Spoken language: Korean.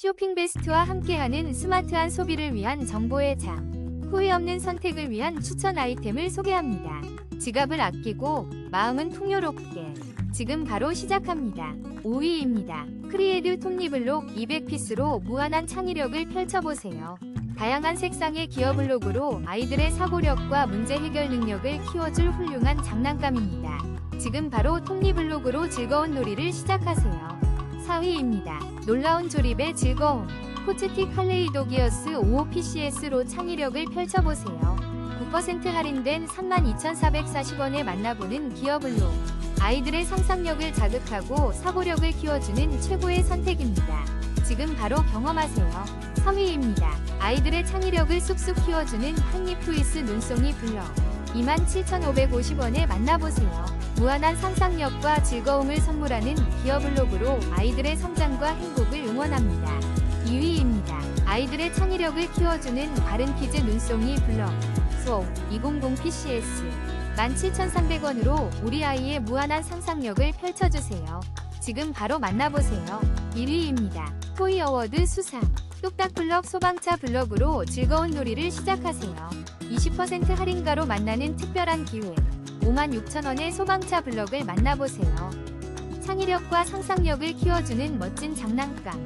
쇼핑 베스트와 함께하는 스마트한 소비를 위한 정보의 장. 후회 없는 선택을 위한 추천 아이템을 소개합니다. 지갑을 아끼고 마음은 풍요롭게. 지금 바로 시작합니다. 5위입니다. 크리에드 톱니블록 200피스로 무한한 창의력을 펼쳐보세요. 다양한 색상의 기어 블록으로 아이들의 사고력과 문제 해결 능력을 키워줄 훌륭한 장난감입니다. 지금 바로 톱니블록으로 즐거운 놀이를 시작하세요. 4위입니다. 놀라운 조립의 즐거움. 코츠틱 할레이도 기어스 55PCS로 창의력을 펼쳐보세요. 9% 할인된 32,440원에 만나보는 기어블록. 아이들의 상상력을 자극하고 사고력을 키워주는 최고의 선택입니다. 지금 바로 경험하세요. 3위입니다. 아이들의 창의력을 쑥쑥 키워주는 트위스 눈송이 블럭. 27,550원에 만나보세요. 무한한 상상력과 즐거움을 선물하는 기어블록으로 아이들의 성장과 행복을 응원합니다. 2위입니다. 아이들의 창의력을 키워주는 바른키즈 눈송이 블럭. 소 200PCS. 17,300원으로 우리 아이의 무한한 상상력을 펼쳐주세요. 지금 바로 만나보세요. 1위입니다. 토이 어워드 수상. 뚝딱 블럭 소방차 블럭으로 즐거운 놀이를 시작하세요. 20% 할인가로 만나는 특별한 기회. 56,000원의 소방차 블럭을 만나보세요. 창의력과 상상력을 키워주는 멋진 장난감.